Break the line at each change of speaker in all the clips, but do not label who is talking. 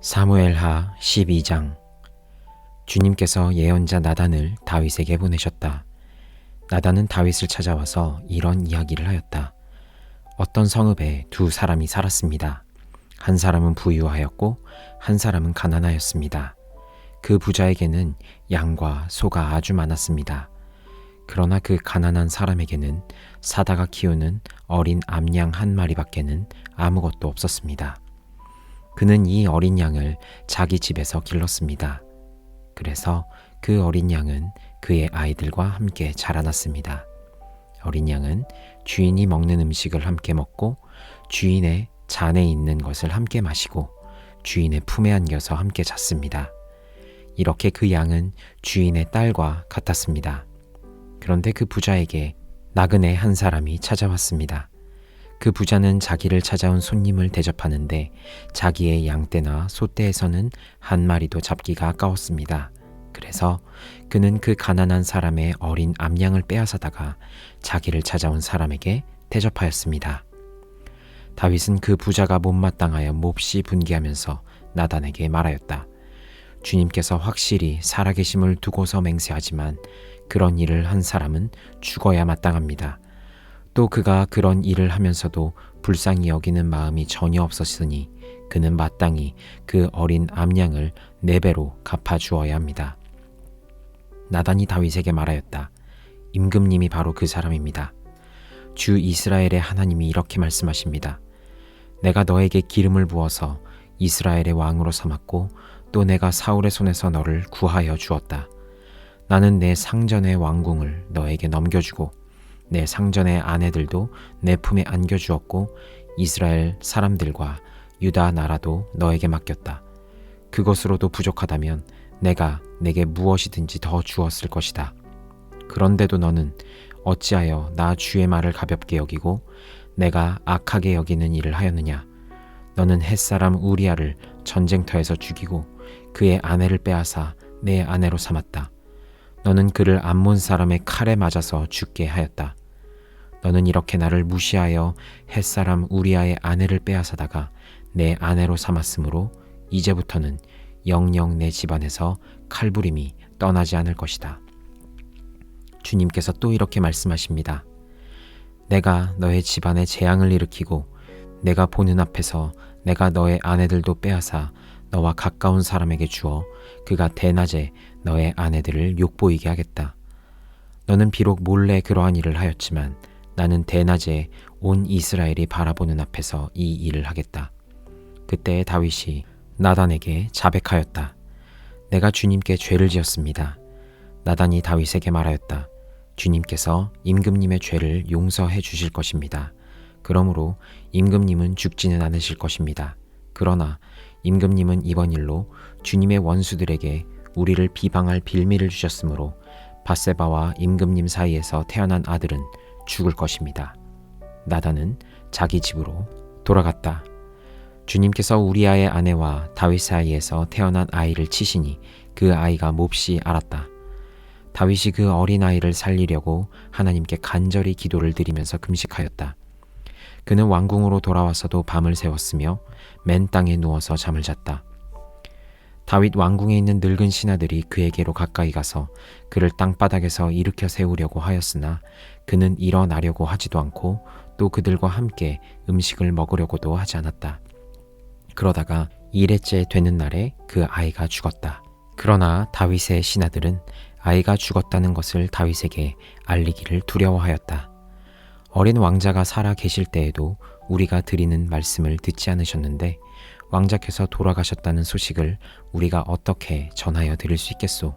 사무엘하 12장 주님께서 예언자 나단을 다윗에게 보내셨다. 나단은 다윗을 찾아와서 이런 이야기를 하였다. 어떤 성읍에 두 사람이 살았습니다. 한 사람은 부유하였고 한 사람은 가난하였습니다. 그 부자에게는 양과 소가 아주 많았습니다. 그러나 그 가난한 사람에게는 사다가 키우는 어린 암양 한 마리밖에는 아무것도 없었습니다. 그는 이 어린 양을 자기 집에서 길렀습니다. 그래서 그 어린 양은 그의 아이들과 함께 자라났습니다. 어린 양은 주인이 먹는 음식을 함께 먹고 주인의 잔에 있는 것을 함께 마시고 주인의 품에 안겨서 함께 잤습니다. 이렇게 그 양은 주인의 딸과 같았습니다. 그런데 그 부자에게 나그네 한 사람이 찾아왔습니다. 그 부자는 자기를 찾아온 손님을 대접하는데 자기의 양떼나 소떼에서는 한 마리도 잡기가 아까웠습니다. 그래서 그는 그 가난한 사람의 어린 암양을 빼앗아다가 자기를 찾아온 사람에게 대접하였습니다. 다윗은 그 부자가 못마땅하여 몹시 분개하면서 나단에게 말하였다. 주님께서 확실히 살아계심을 두고서 맹세하지만 그런 일을 한 사람은 죽어야 마땅합니다. 또 그가 그런 일을 하면서도 불쌍히 여기는 마음이 전혀 없었으니 그는 마땅히 그 어린 암양을 네 배로 갚아 주어야 합니다. 나단이 다윗에게 말하였다. 임금님이 바로 그 사람입니다. 주 이스라엘의 하나님이 이렇게 말씀하십니다. 내가 너에게 기름을 부어서 이스라엘의 왕으로 삼았고 또 내가 사울의 손에서 너를 구하여 주었다. 나는 내 상전의 왕궁을 너에게 넘겨주고 내 상전의 아내들도 내 품에 안겨주었고 이스라엘 사람들과 유다 나라도 너에게 맡겼다. 그것으로도 부족하다면 내가 내게 무엇이든지 더 주었을 것이다. 그런데도 너는 어찌하여 나 주의 말을 가볍게 여기고 내가 악하게 여기는 일을 하였느냐? 너는 햇사람 우리아를 전쟁터에서 죽이고 그의 아내를 빼앗아 내 아내로 삼았다. 너는 그를 암몬 사람의 칼에 맞아서 죽게 하였다. 너는 이렇게 나를 무시하여 햇사람 우리아의 아내를 빼앗아다가 내 아내로 삼았으므로 이제부터는 영영 내 집안에서 칼부림이 떠나지 않을 것이다. 주님께서 또 이렇게 말씀하십니다. 내가 너의 집안에 재앙을 일으키고 내가 보는 앞에서 내가 너의 아내들도 빼앗아 너와 가까운 사람에게 주어 그가 대낮에 너의 아내들을 욕보이게 하겠다. 너는 비록 몰래 그러한 일을 하였지만 나는 대낮에 온 이스라엘이 바라보는 앞에서 이 일을 하겠다. 그때 다윗이 나단에게 자백하였다. 내가 주님께 죄를 지었습니다. 나단이 다윗에게 말하였다. 주님께서 임금님의 죄를 용서해 주실 것입니다. 그러므로 임금님은 죽지는 않으실 것입니다. 그러나 임금님은 이번 일로 주님의 원수들에게 우리를 비방할 빌미를 주셨으므로 바세바와 임금님 사이에서 태어난 아들은 죽을 것입니다. 나단은 자기 집으로 돌아갔다. 주님께서 우리아의 아내와 다윗 사이에서 태어난 아이를 치시니 그 아이가 몹시 알았다. 다윗이 그 어린 아이를 살리려고 하나님께 간절히 기도를 드리면서 금식하였다. 그는 왕궁으로 돌아와서도 밤을 새웠으며 맨 땅에 누워서 잠을 잤다. 다윗 왕궁에 있는 늙은 신하들이 그에게로 가까이 가서 그를 땅바닥에서 일으켜 세우려고 하였으나 그는 일어나려고 하지도 않고 또 그들과 함께 음식을 먹으려고도 하지 않았다. 그러다가 일해째 되는 날에 그 아이가 죽었다. 그러나 다윗의 신하들은 아이가 죽었다는 것을 다윗에게 알리기를 두려워하였다. 어린 왕자가 살아 계실 때에도 우리가 드리는 말씀을 듣지 않으셨는데 왕자께서 돌아가셨다는 소식을 우리가 어떻게 전하여 드릴 수 있겠소?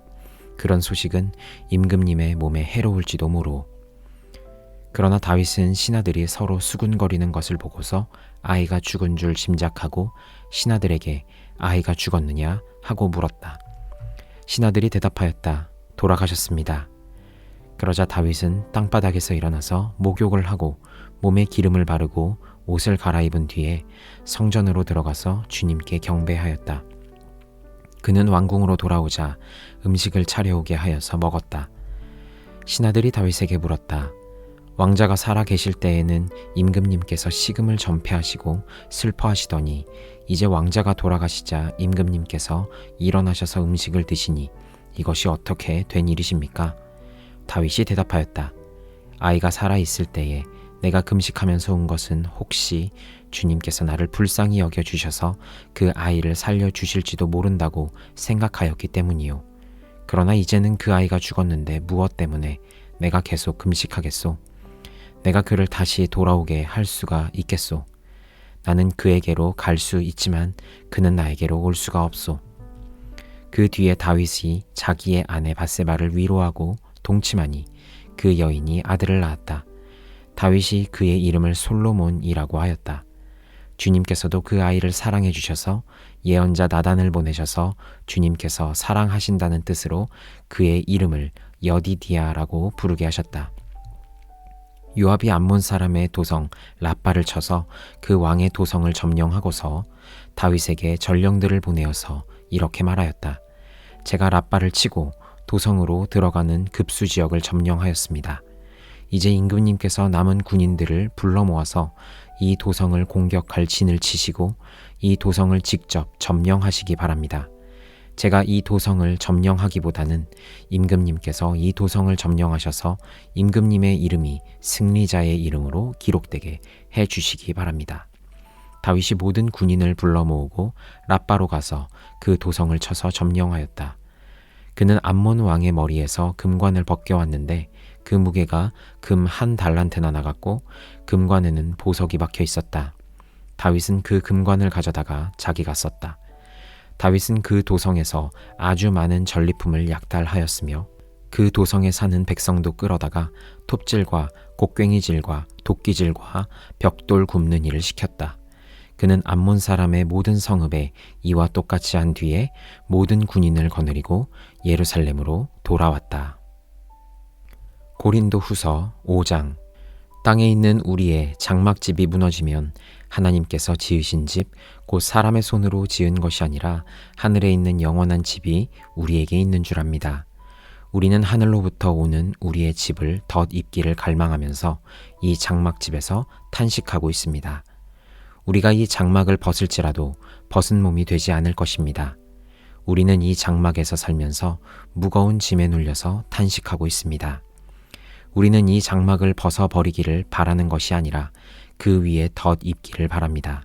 그런 소식은 임금님의 몸에 해로울지도 모르오. 그러나 다윗은 신하들이 서로 수군거리는 것을 보고서 아이가 죽은 줄 짐작하고 신하들에게 아이가 죽었느냐 하고 물었다. 신하들이 대답하였다. 돌아가셨습니다. 그러자 다윗은 땅바닥에서 일어나서 목욕을 하고 몸에 기름을 바르고 옷을 갈아입은 뒤에 성전으로 들어가서 주님께 경배하였다. 그는 왕궁으로 돌아오자 음식을 차려오게 하여서 먹었다. 신하들이 다윗에게 물었다. 왕자가 살아 계실 때에는 임금님께서 식음을 전폐하시고 슬퍼하시더니 이제 왕자가 돌아가시자 임금님께서 일어나셔서 음식을 드시니 이것이 어떻게 된 일이십니까? 다윗이 대답하였다. 아이가 살아 있을 때에 내가 금식하면서 온 것은 혹시 주님께서 나를 불쌍히 여겨 주셔서 그 아이를 살려 주실지도 모른다고 생각하였기 때문이요. 그러나 이제는 그 아이가 죽었는데 무엇 때문에 내가 계속 금식하겠소? 내가 그를 다시 돌아오게 할 수가 있겠소? 나는 그에게로 갈 수 있지만 그는 나에게로 올 수가 없소. 그 뒤에 다윗이 자기의 아내 바세바를 위로하고 동침하니 그 여인이 아들을 낳았다. 다윗이 그의 이름을 솔로몬이라고 하였다. 주님께서도 그 아이를 사랑해 주셔서 예언자 나단을 보내셔서 주님께서 사랑하신다는 뜻으로 그의 이름을 여디디아라고 부르게 하셨다. 요압이 암몬 사람의 도성 라빠를 쳐서 그 왕의 도성을 점령하고서 다윗에게 전령들을 보내어서 이렇게 말하였다. 제가 라빠를 치고 도성으로 들어가는 급수 지역을 점령하였습니다. 이제 임금님께서 남은 군인들을 불러 모아서 이 도성을 공격할 진을 치시고 이 도성을 직접 점령하시기 바랍니다. 제가 이 도성을 점령하기보다는 임금님께서 이 도성을 점령하셔서 임금님의 이름이 승리자의 이름으로 기록되게 해 주시기 바랍니다. 다윗이 모든 군인을 불러 모으고 라빠로 가서 그 도성을 쳐서 점령하였다. 그는 암몬 왕의 머리에서 금관을 벗겨왔는데 그 무게가 금 한 달란트나 나갔고 금관에는 보석이 박혀 있었다. 다윗은 그 금관을 가져다가 자기가 썼다. 다윗은 그 도성에서 아주 많은 전리품을 약탈하였으며 그 도성에 사는 백성도 끌어다가 톱질과 곡괭이질과 도끼질과 벽돌 굽는 일을 시켰다. 그는 암몬 사람의 모든 성읍에 이와 똑같이 한 뒤에 모든 군인을 거느리고 예루살렘으로 돌아왔다. 고린도 후서 5장 땅에 있는 우리의 장막집이 무너지면 하나님께서 지으신 집, 곧 사람의 손으로 지은 것이 아니라 하늘에 있는 영원한 집이 우리에게 있는 줄 압니다. 우리는 하늘로부터 오는 우리의 집을 덧 입기를 갈망하면서 이 장막집에서 탄식하고 있습니다. 우리가 이 장막을 벗을지라도 벗은 몸이 되지 않을 것입니다. 우리는 이 장막에서 살면서 무거운 짐에 눌려서 탄식하고 있습니다. 우리는 이 장막을 벗어버리기를 바라는 것이 아니라 그 위에 덧 입기를 바랍니다.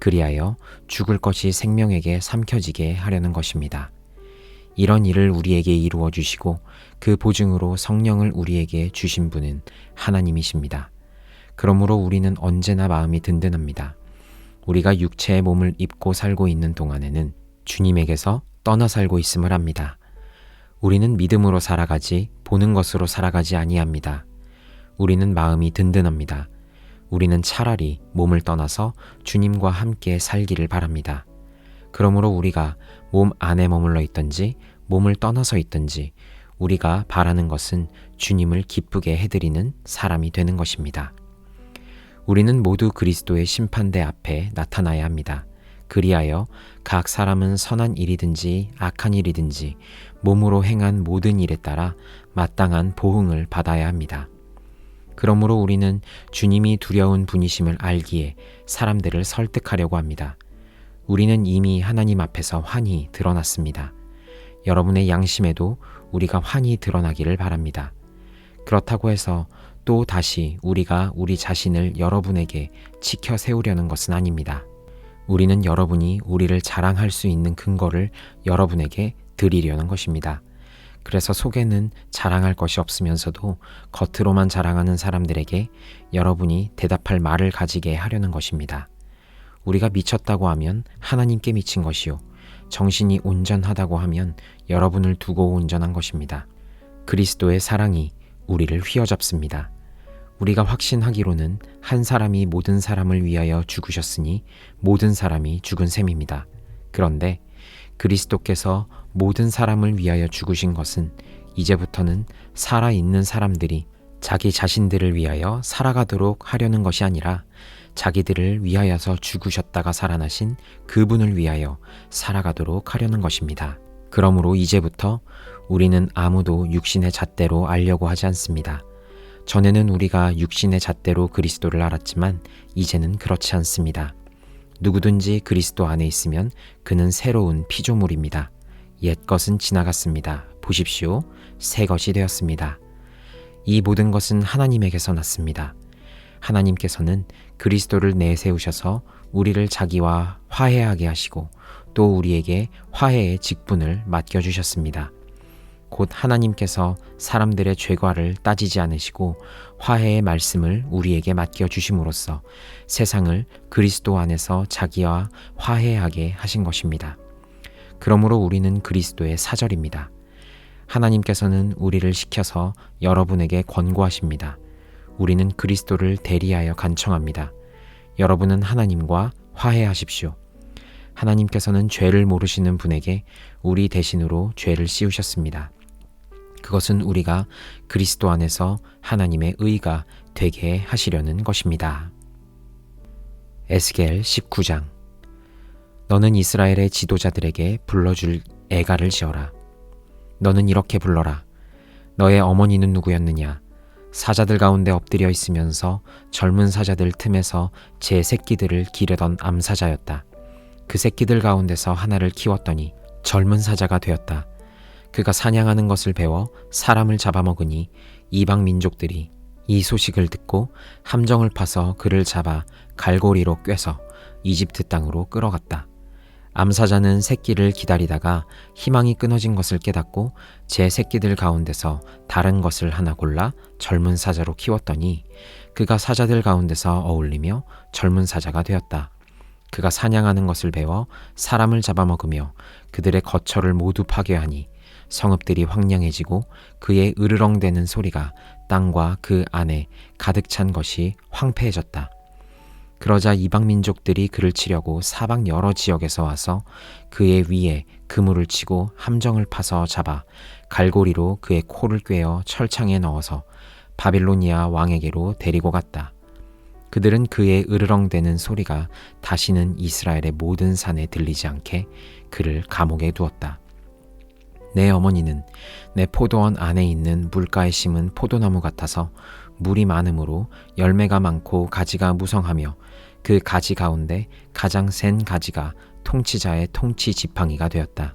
그리하여 죽을 것이 생명에게 삼켜지게 하려는 것입니다. 이런 일을 우리에게 이루어 주시고 그 보증으로 성령을 우리에게 주신 분은 하나님이십니다. 그러므로 우리는 언제나 마음이 든든합니다. 우리가 육체의 몸을 입고 살고 있는 동안에는 주님에게서 떠나 살고 있음을 합니다. 우리는 믿음으로 살아가지 보는 것으로 살아가지 아니합니다. 우리는 마음이 든든합니다. 우리는 차라리 몸을 떠나서 주님과 함께 살기를 바랍니다. 그러므로 우리가 몸 안에 머물러 있든지 몸을 떠나서 있든지 우리가 바라는 것은 주님을 기쁘게 해드리는 사람이 되는 것입니다. 우리는 모두 그리스도의 심판대 앞에 나타나야 합니다. 그리하여 각 사람은 선한 일이든지 악한 일이든지 몸으로 행한 모든 일에 따라 마땅한 보응을 받아야 합니다. 그러므로 우리는 주님이 두려운 분이심을 알기에 사람들을 설득하려고 합니다. 우리는 이미 하나님 앞에서 환히 드러났습니다. 여러분의 양심에도 우리가 환히 드러나기를 바랍니다. 그렇다고 해서 또 다시 우리가 우리 자신을 여러분에게 지켜 세우려는 것은 아닙니다. 우리는 여러분이 우리를 자랑할 수 있는 근거를 여러분에게 드리려는 것입니다. 그래서 속에는 자랑할 것이 없으면서도 겉으로만 자랑하는 사람들에게 여러분이 대답할 말을 가지게 하려는 것입니다. 우리가 미쳤다고 하면 하나님께 미친 것이요. 정신이 온전하다고 하면 여러분을 두고 온전한 것입니다. 그리스도의 사랑이 우리를 휘어잡습니다. 우리가 확신하기로는 한 사람이 모든 사람을 위하여 죽으셨으니 모든 사람이 죽은 셈입니다. 그런데 그리스도께서 모든 사람을 위하여 죽으신 것은 이제부터는 살아있는 사람들이 자기 자신들을 위하여 살아가도록 하려는 것이 아니라 자기들을 위하여서 죽으셨다가 살아나신 그분을 위하여 살아가도록 하려는 것입니다. 그러므로 이제부터 우리는 아무도 육신의 잣대로 알려고 하지 않습니다. 전에는 우리가 육신의 잣대로 그리스도를 알았지만 이제는 그렇지 않습니다. 누구든지 그리스도 안에 있으면 그는 새로운 피조물입니다. 옛 것은 지나갔습니다. 보십시오. 새 것이 되었습니다. 이 모든 것은 하나님에게서 났습니다. 하나님께서는 그리스도를 내세우셔서 우리를 자기와 화해하게 하시고 또 우리에게 화해의 직분을 맡겨주셨습니다. 곧 하나님께서 사람들의 죄과를 따지지 않으시고 화해의 말씀을 우리에게 맡겨 주심으로써 세상을 그리스도 안에서 자기와 화해하게 하신 것입니다. 그러므로 우리는 그리스도의 사절입니다. 하나님께서는 우리를 시켜서 여러분에게 권고하십니다. 우리는 그리스도를 대리하여 간청합니다. 여러분은 하나님과 화해하십시오. 하나님께서는 죄를 모르시는 분에게 우리 대신으로 죄를 씌우셨습니다. 그것은 우리가 그리스도 안에서 하나님의 의가 되게 하시려는 것입니다. 에스겔 19장 너는 이스라엘의 지도자들에게 불러줄 애가를 지어라. 너는 이렇게 불러라. 너의 어머니는 누구였느냐? 사자들 가운데 엎드려 있으면서 젊은 사자들 틈에서 제 새끼들을 기르던 암사자였다. 그 새끼들 가운데서 하나를 키웠더니 젊은 사자가 되었다. 그가 사냥하는 것을 배워 사람을 잡아먹으니 이방 민족들이 이 소식을 듣고 함정을 파서 그를 잡아 갈고리로 꿰서 이집트 땅으로 끌어갔다. 암사자는 새끼를 기다리다가 희망이 끊어진 것을 깨닫고 제 새끼들 가운데서 다른 것을 하나 골라 젊은 사자로 키웠더니 그가 사자들 가운데서 어울리며 젊은 사자가 되었다. 그가 사냥하는 것을 배워 사람을 잡아먹으며 그들의 거처를 모두 파괴하니 성읍들이 황량해지고 그의 으르렁대는 소리가 땅과 그 안에 가득 찬 것이 황폐해졌다. 그러자 이방 민족들이 그를 치려고 사방 여러 지역에서 와서 그의 위에 그물을 치고 함정을 파서 잡아 갈고리로 그의 코를 꿰어 철창에 넣어서 바빌로니아 왕에게로 데리고 갔다. 그들은 그의 으르렁대는 소리가 다시는 이스라엘의 모든 산에 들리지 않게 그를 감옥에 두었다. 내 어머니는 내 포도원 안에 있는 물가에 심은 포도나무 같아서 물이 많으므로 열매가 많고 가지가 무성하며 그 가지 가운데 가장 센 가지가 통치자의 통치 지팡이가 되었다.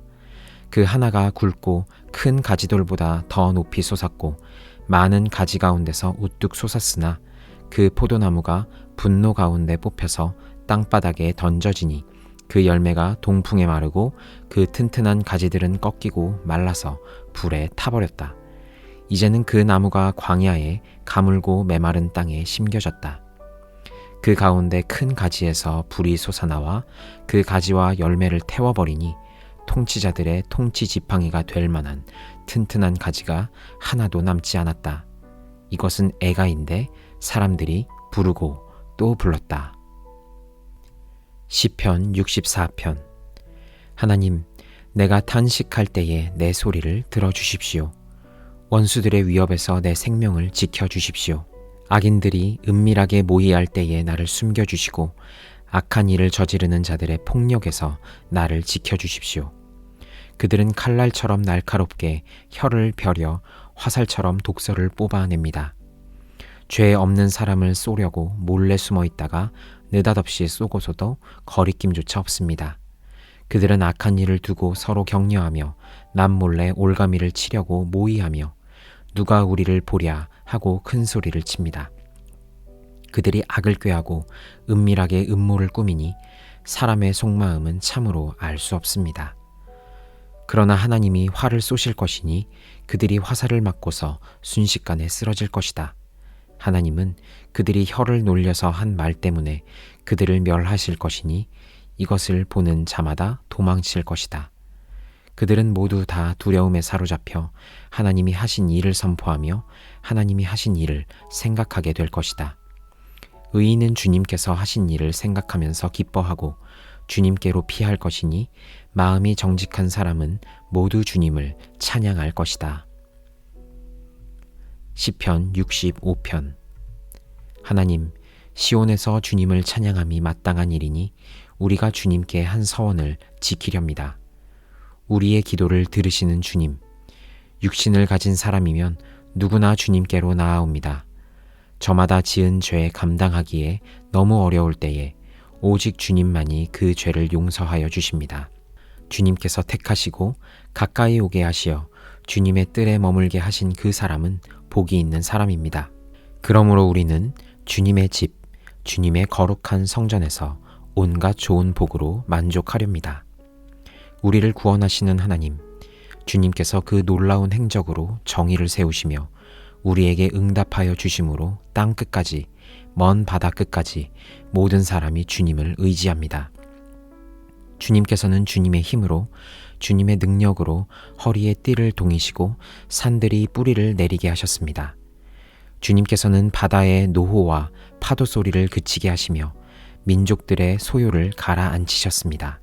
그 하나가 굵고 큰 가지돌보다 더 높이 솟았고 많은 가지 가운데서 우뚝 솟았으나 그 포도나무가 분노 가운데 뽑혀서 땅바닥에 던져지니 그 열매가 동풍에 마르고 그 튼튼한 가지들은 꺾이고 말라서 불에 타버렸다. 이제는 그 나무가 광야에 가물고 메마른 땅에 심겨졌다. 그 가운데 큰 가지에서 불이 솟아나와 그 가지와 열매를 태워버리니 통치자들의 통치 지팡이가 될 만한 튼튼한 가지가 하나도 남지 않았다. 이것은 애가인데 사람들이 부르고 또 불렀다. 시편 64편 하나님 내가 탄식할 때에 내 소리를 들어 주십시오. 원수들의 위협에서 내 생명을 지켜 주십시오. 악인들이 은밀하게 모의할 때에 나를 숨겨 주시고 악한 일을 저지르는 자들의 폭력에서 나를 지켜 주십시오. 그들은 칼날처럼 날카롭게 혀를 벼려 화살처럼 독서를 뽑아냅니다. 죄 없는 사람을 쏘려고 몰래 숨어 있다가 느닷없이 쏘고서도 거리낌조차 없습니다. 그들은 악한 일을 두고 서로 격려하며 남몰래 올가미를 치려고 모의하며 누가 우리를 보랴 하고 큰 소리를 칩니다. 그들이 악을 꾀하고 은밀하게 음모를 꾸미니 사람의 속마음은 참으로 알 수 없습니다. 그러나 하나님이 화를 쏘실 것이니 그들이 화살을 맞고서 순식간에 쓰러질 것이다. 하나님은 그들이 혀를 놀려서 한 말 때문에 그들을 멸하실 것이니 이것을 보는 자마다 도망칠 것이다. 그들은 모두 다 두려움에 사로잡혀 하나님이 하신 일을 선포하며 하나님이 하신 일을 생각하게 될 것이다. 의인은 주님께서 하신 일을 생각하면서 기뻐하고 주님께로 피할 것이니 마음이 정직한 사람은 모두 주님을 찬양할 것이다. 시편 65편 하나님 시온에서 주님을 찬양함이 마땅한 일이니 우리가 주님께 한 서원을 지키렵니다. 우리의 기도를 들으시는 주님 육신을 가진 사람이면 누구나 주님께로 나아옵니다. 저마다 지은 죄 감당하기에 너무 어려울 때에 오직 주님만이 그 죄를 용서하여 주십니다. 주님께서 택하시고 가까이 오게 하시어 주님의 뜰에 머물게 하신 그 사람은 복이 있는 사람입니다. 그러므로 우리는 주님의 집, 주님의 거룩한 성전에서 온갖 좋은 복으로 만족하렵니다. 우리를 구원하시는 하나님, 주님께서 그 놀라운 행적으로 정의를 세우시며 우리에게 응답하여 주심으로 땅 끝까지 먼 바다 끝까지 모든 사람이 주님을 의지합니다. 주님께서는 주님의 힘으로 주님의 능력으로 허리에 띠를 동이시고 산들이 뿌리를 내리게 하셨습니다. 주님께서는 바다의 노호와 파도 소리를 그치게 하시며 민족들의 소요를 가라앉히셨습니다.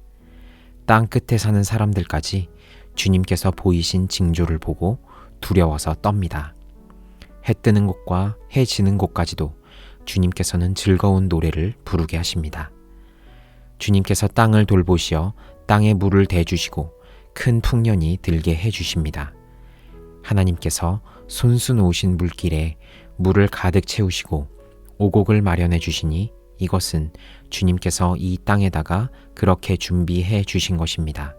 땅 끝에 사는 사람들까지 주님께서 보이신 징조를 보고 두려워서 떱니다. 해 뜨는 곳과 해 지는 곳까지도 주님께서는 즐거운 노래를 부르게 하십니다. 주님께서 땅을 돌보시어 땅에 물을 대주시고 큰 풍년이 들게 해주십니다. 하나님께서 손수 놓으신 물길에 물을 가득 채우시고 오곡을 마련해 주시니 이것은 주님께서 이 땅에다가 그렇게 준비해 주신 것입니다.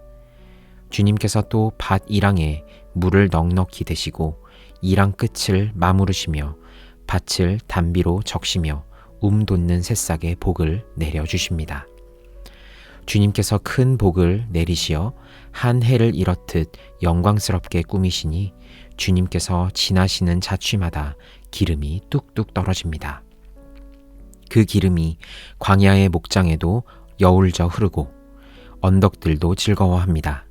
주님께서 또 밭 이랑에 물을 넉넉히 대시고 이랑 끝을 마무르시며 밭을 단비로 적시며 움 돋는 새싹에 복을 내려 주십니다. 주님께서 큰 복을 내리시어 한 해를 이렇듯 영광스럽게 꾸미시니 주님께서 지나시는 자취마다 기름이 뚝뚝 떨어집니다. 그 기름이 광야의 목장에도 여울져 흐르고 언덕들도 즐거워합니다.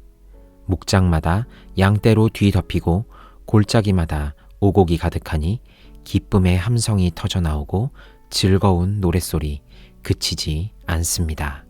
목장마다 양떼로 뒤덮이고 골짜기마다 오곡이 가득하니 기쁨의 함성이 터져 나오고 즐거운 노랫소리 그치지 않습니다.